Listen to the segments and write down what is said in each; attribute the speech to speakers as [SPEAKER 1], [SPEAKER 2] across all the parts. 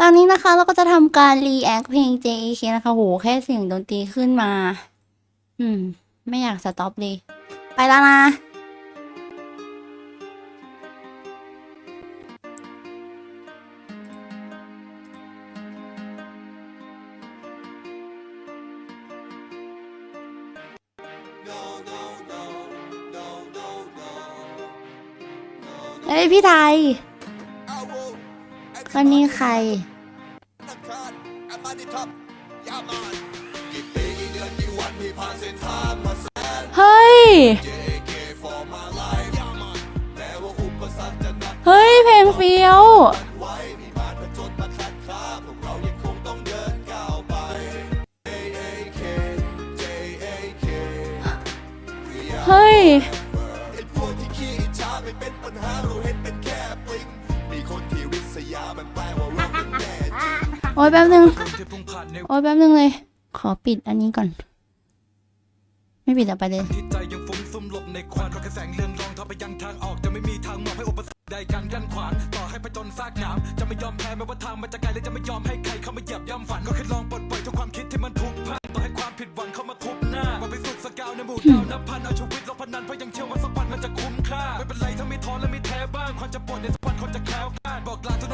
[SPEAKER 1] ตอนนี้นะคะเราก็จะทำการรีแอคเพลง J A K นะคะโหแค่เสียงดนตรีขึ้นมา อืม ไม่อยากสต็อปเลย ไปแล้วนะเฮ้ยพี่ไทย วันนี้ใคร เฮ้ย เฮ้ย เพลงเฟี้ยวเฮ้ย โอ้ยแป๊บนึง โอ้ยแป๊บนึงเลย ขอปิดอันนี้ก่อน ไม่ปิดอะไปเลย
[SPEAKER 2] ยังทอไปยังทางออกจะไม่มีทางมอบให้อุปสรรคใดกันกันขวางต่อให้ผจญซากหนามจะไม่ยอมแพ้แม้ว่าทางมันจะไกลและจะไม่ยอมให้ใครเข้ามาเหยียบย่ำฝันก็แค่ลองปลดปล่อยทุกความคิดที่มันทุกพังต่อให้ความผิดหวังเข้ามาทุบหน้ามาไปสุดสกาวในหมู่ดาวนับพันเอาชีวิตลงพนันเพราะยังเชื่อว่าสักวันมันจะคุ้มค่าไม่เป็นไรถ้าไม่ท้อและไม่แท้บ้างความจะปวดในสักวันคนจะแคล้วคลาดบอกลาทุก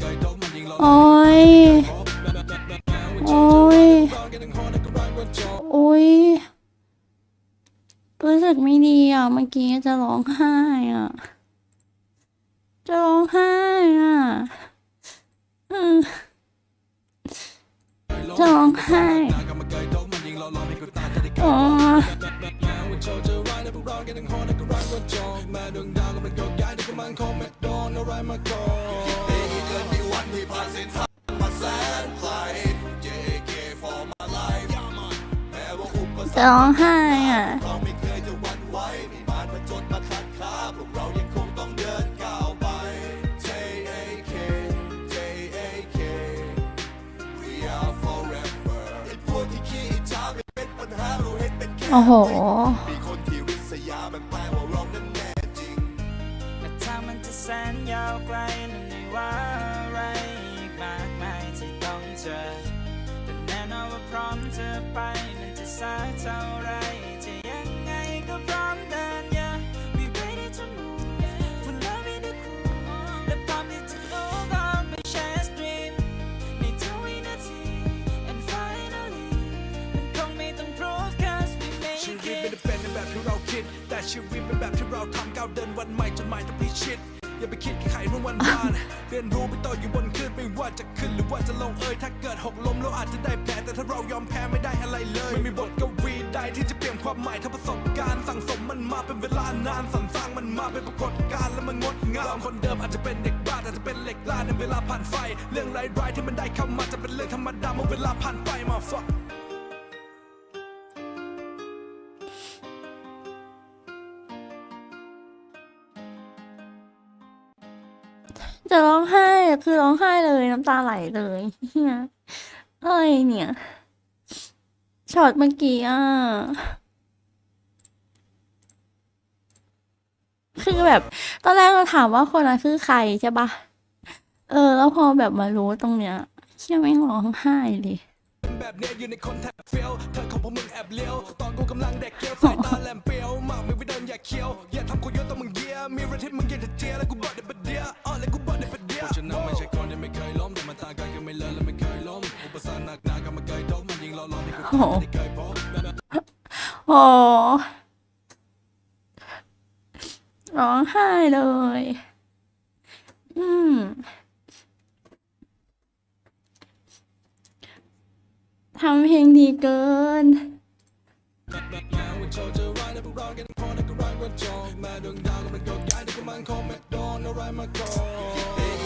[SPEAKER 2] เคยตกมันยิงเรา
[SPEAKER 1] โอ้ย โอ้ย โอ้ย รู้สึกไม่ดีอะ เมื่อกี้จะร้องไห้อะ จะร้องไห้อะอืมจะ ร้องไห้อ๋อจะร้องไห้อะ โอ้โห
[SPEAKER 3] พร้อมจะไปมันจะสายเท่าไร
[SPEAKER 2] ชีวิตเป็นแบบที่เราทำก้าวเดินวันใหม่จนหมายต้องพิชิตอย่าไปคิดแค่ไขรุ่งวันวานเรียนรู้ไปต่ออยู่บนคลื่นไม่ว่าจะขึ้นหรือว่าจะลงเอยถ้าเกิดหกล้มเราอาจจะได้แผลแต่ถ้าเรายอมแพ้ไม่ได้อะไรเลยไม่มีบทกวีใดที่จะเปลี่ยนความหมายถ้าประสบการณ์สั่งสมมันมาเป็นเวลานานสรรสร้างมันมาเป็นปรากฏการณ์และมันงดงามคนเดิมอาจจะเป็นเด็กบ้าแต่จะเป็นเหล็กล้าในเวลาผ่านไฟ เรื่องไร้ายๆที่มันได้เข้ามาจะเป็นเรื่องธรรมดาเมื่อเวลาผ่านไปมา fuck
[SPEAKER 1] จะร้องไห้คือร้องไห้เลยน้ำตาไหลเลยเฮียอะไรเนี่ยช็อตเมื่อกี้อะคือแบบ ตอนแรกเราถามว่าคนนั้นคือใครใช่ปะเออ แล้วพอแบบมารู้ตรงเนี้ยเชี่ยไม่ร้องไห้เลย
[SPEAKER 2] แบบเนี้ยอยู่ในคอนแทคเฟลเธอของพวกมึงแอบเลี้ยวตอนกูกำลังเด็กเกี้ยวสายตาแหลมเปรี้ยวมากไม่ไปเดิน อย่าเคี้ยวอย่าทำกูเยอะต้องมึงเดียมีระทิมึงอยาเจียแล้วกูบอกเด็ประเดียอ๋อแล้วกูบอกเด็ประเดียกูชนะไม่ใช่คนที่ไม่เคยล้มแต่มันตาไกลก็ไม่เลินและไม่เคยล้มอุปสรรคหนักหนาก็ไม่เคยดมมันยิงราล้อที่กูไม่เคยพบ
[SPEAKER 1] อ๋ร้องไห้เลย อืม
[SPEAKER 4] ทำเพลงดีเกิน มาดวงดาวก็มันโยกย้ายแต่ก็มันคงไม่โดนอะไรมาก่อน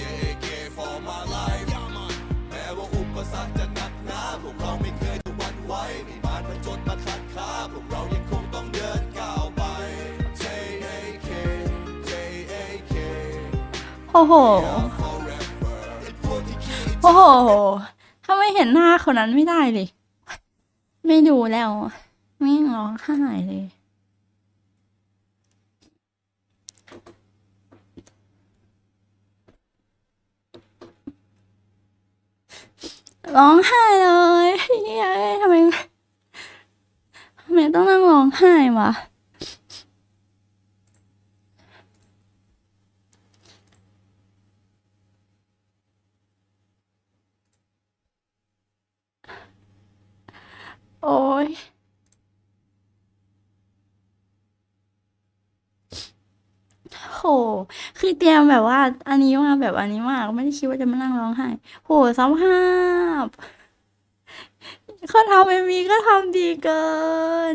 [SPEAKER 4] JK for my life แม้ว่าอุปสรรคจะหนักหนาพวกเราไม่เคยจะหวั่นไหวม่บานมันจนมาขัดขาพวกเรายังคงต้องเดินก้าวไป JAK JAK
[SPEAKER 1] โอ้โห
[SPEAKER 4] forever
[SPEAKER 1] โอ้โหถ้าไม่เห็นหน้าคนนั้นไม่ได้เลย ไม่ดูแล้ว ไม่ร้องไห้เลย ร้องไห้เลยเฮ้ยทำไมทำไมต้องนั่งร้องไห้วะ โอ้ย โห คือเตรียมแบบว่า อันนี้มาแบบอันนี้มากไม่ได้คิดว่าจะมานั่งร้องไห้โหสภาพเขาทำเอ็มวีก็ทำดีเกิน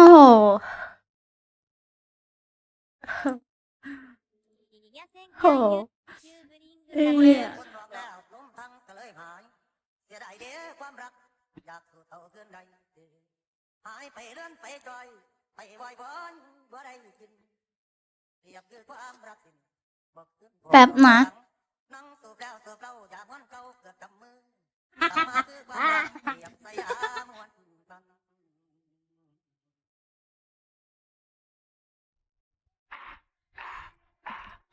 [SPEAKER 1] เกิ
[SPEAKER 5] นใดหายไปเลื่อนไปจอย ไปวอยบอนบ่ได้กินเรียบคือความรักสินบอกขึ้น
[SPEAKER 1] แป๊บนะ
[SPEAKER 5] นั่งสูบแล้วสูบเหล้าอย่าม้วนเก่าเกือบจำมือตามาคือความรักเรียบสยามวนบัน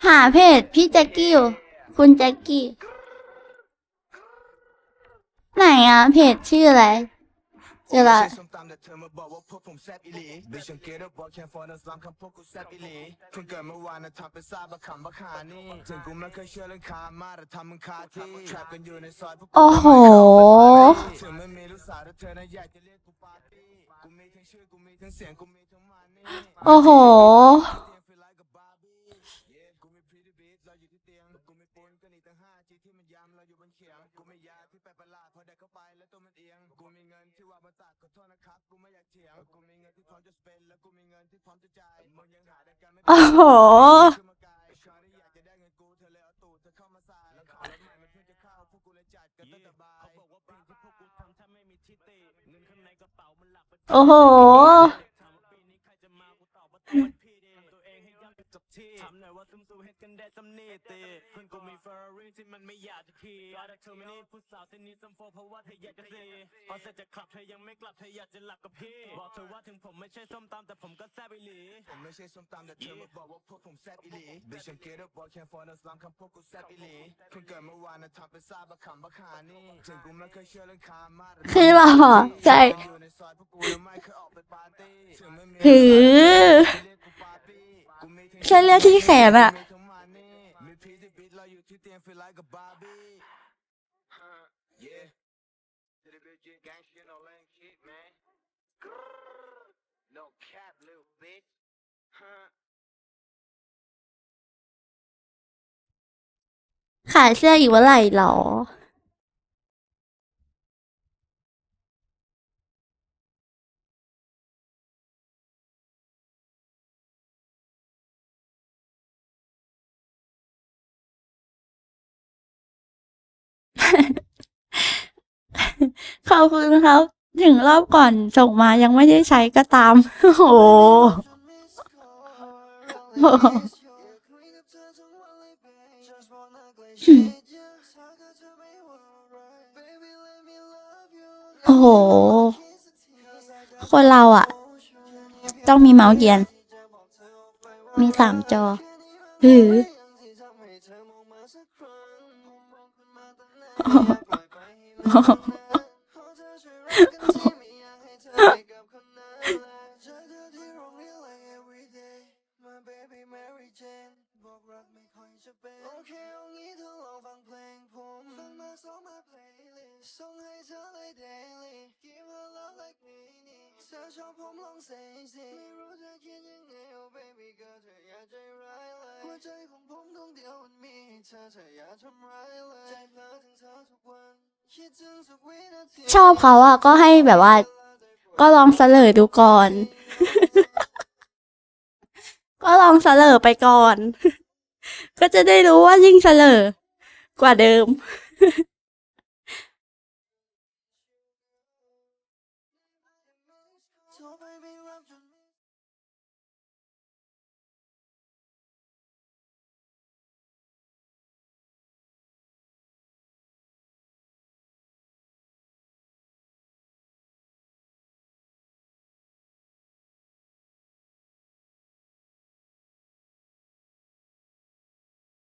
[SPEAKER 1] หาเพจพี่แจ็กกี้อยู่คุณแจ็กกี้ ไหนอะเพจชื่ออะไรเจอละ
[SPEAKER 4] ไม่ใช่ส้มตำแต่ออกว่าพวกผมแซ่บอีหลีบิชังเกตบอกแค่ฟอนสลัมคำพวกกูแซ่บอีหลีเพิ่งเกิดเมื่อวานนะไรโองคามาแต่ทำมึงคาที่แทรปกันอยู่ในซอยพวกกู
[SPEAKER 1] โอ้โห
[SPEAKER 4] ทษนะครับกูไม่อยากเถียงกูมีเงินที่พร้อมจะ spend แล้วกูมีเงินที่พร้อมจะจ่ายมึงยังหาได้กันไม่
[SPEAKER 1] โอ้โห
[SPEAKER 4] ขึ้นมากายชาที่อยากจะได้เงินกูเธอเลยเอาตูดเธอเข้ามาใส่แล้วขอรถใหม่มันเพิ่งจะเข้าพวกกูเลยจัดกันตั้งแต่บ่ายเขาบอกว่าปีที่พวกกูทำถ้าไม่มีทิติเงินข้างในกระเป๋ามันหลักเป็น
[SPEAKER 1] โอ้โห
[SPEAKER 4] เองให้ย่ำกับที่ทำหน่อยว่าซึมซูเฮ็ดกันได้สำนีตีเพื่อนกูมีเฟอร์รารี่ที่มันไม่อยากจะขี่ก็ได้เธอไม่นี่ผู้สาวเส้นนี้ซัมโฟเพราะว่าเธออยากจะซีพอเสร็จจากคลับเธอยังไม่กลับเธออยากจะหลับกับพี่บอกเธอว่าถึงผมไม่ใช่ส้มตำแต่ผมก็แซ่บอีหลีผมไม่ใช่ส้มตำแต่เธอมาบอกว่าพวกผมแซ่บอีหลีบิชังเกตบอกแค่ฟอนสลัมคำพวกกูแซ่บอีหลีเพิ่งเกิดเมื่อวานนะทำเป็นซาบะขำบะขานี่ถึงกูไม่เคยเชื่อเรื่องคามาแต่
[SPEAKER 1] คือหล่อใจ
[SPEAKER 4] อยู่ในซอยพวกกูแล้วไม่เคยอ
[SPEAKER 1] แค่เลือดที่แขนอะขายเสื้ออีกเมื่อไหร่หรอ ขอบคุณครับ ถึงรอบก่อนส่งมายังไม่ได้ใช้ก็ตาม โอ้โหโอ้โห คนเราอะต้องมีเมาส์เกียน มีสามจอ หือ
[SPEAKER 3] ชอบผมลองเซสิไม่รู้จะคิดยังไง oh baby ก็เธออย่าใจร้ายเลยหัวใจของผมดวงเดียวมันมีเธอเธออย่าทำร้ายเลยใจเพลอถึงเธอทุกวัน
[SPEAKER 1] ชอบเขาอะก็ให้แบบว่า ก็ลองเสลอดูก่อน ก็ลองเสลอไปก่อน ก็จะได้รู้ว่ายิ่งเสลอกว่าเดิม
[SPEAKER 3] ไม่รับจน